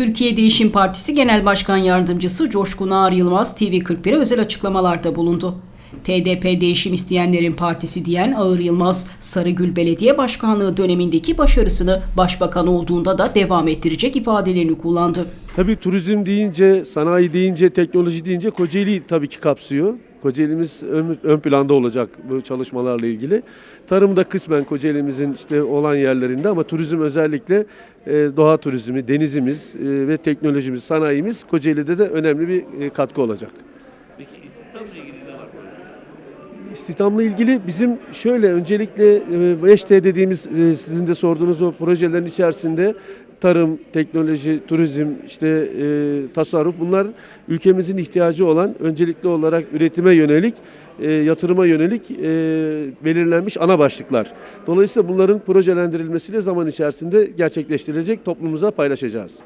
Türkiye Değişim Partisi Genel Başkan Yardımcısı Coşkun Ağar Yılmaz TV41'e özel açıklamalarda bulundu. TDP değişim isteyenlerin partisi diyen Ağır Yılmaz, Sarıgül Belediye Başkanlığı dönemindeki başarısını başbakan olduğunda da devam ettirecek ifadelerini kullandı. Tabii turizm deyince, sanayi deyince, teknoloji deyince Kocaeli tabii ki kapsıyor. Kocaeli'miz ön, ön planda olacak bu çalışmalarla ilgili. Tarım da kısmen Kocaeli'mizin işte olan yerlerinde ama turizm özellikle e, doğa turizmi, denizimiz e, ve teknolojimiz, sanayimiz Kocaeli'de de önemli bir e, katkı olacak. Peki istihdamla ilgili ne var? İstihdamla ilgili bizim şöyle öncelikle e, 5T dediğimiz e, sizin de sorduğunuz o projelerin içerisinde tarım, teknoloji, turizm, işte e, tasarruf bunlar ülkemizin ihtiyacı olan öncelikli olarak üretime yönelik, e, yatırıma yönelik e, belirlenmiş ana başlıklar. Dolayısıyla bunların projelendirilmesiyle zaman içerisinde gerçekleştirilecek, toplumumuza paylaşacağız.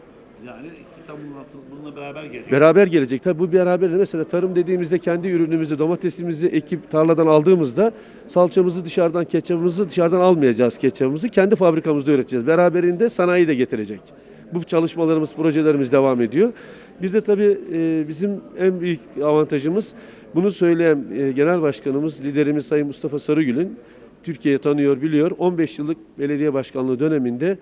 Yani altı bununla beraber gelecek. Beraber gelecek. Tabii bu beraber mesela tarım dediğimizde kendi ürünümüzü, domatesimizi ekip tarladan aldığımızda salçamızı dışarıdan, ketçabımızı dışarıdan almayacağız ketçabımızı. Kendi fabrikamızda üreteceğiz. Beraberinde sanayi de getirecek. Bu çalışmalarımız, projelerimiz devam ediyor. Bir de tabii e, bizim en büyük avantajımız bunu söyleyen e, Genel Başkanımız, liderimiz Sayın Mustafa Sarıgül'ün Türkiye tanıyor, biliyor. 15 yıllık belediye başkanlığı döneminde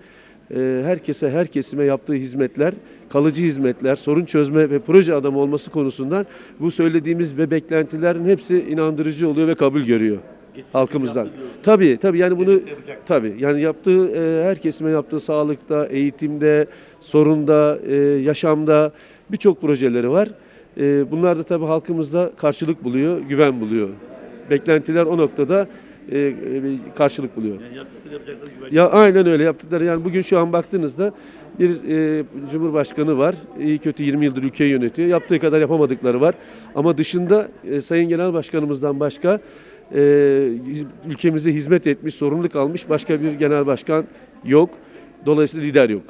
e, herkese, her kesime yaptığı hizmetler, kalıcı hizmetler, sorun çözme ve proje adamı olması konusundan bu söylediğimiz ve beklentilerin hepsi inandırıcı oluyor ve kabul görüyor halkımızdan. Tabii tabii yani bunu tabii yani yaptığı e, her kesime yaptığı sağlıkta, eğitimde, sorunda, e, yaşamda birçok projeleri var. E, bunlar da tabii halkımızda karşılık buluyor, güven buluyor. Beklentiler o noktada e, e, karşılık buluyor. Yani. Ya aynen öyle yaptıkları. Yani bugün şu an baktığınızda bir e, cumhurbaşkanı var. İyi kötü 20 yıldır ülkeyi yönetiyor. Yaptığı kadar yapamadıkları var. Ama dışında e, Sayın Genel Başkanımızdan başka e, ülkemize hizmet etmiş, sorumluluk almış başka bir genel başkan yok. Dolayısıyla lider yok.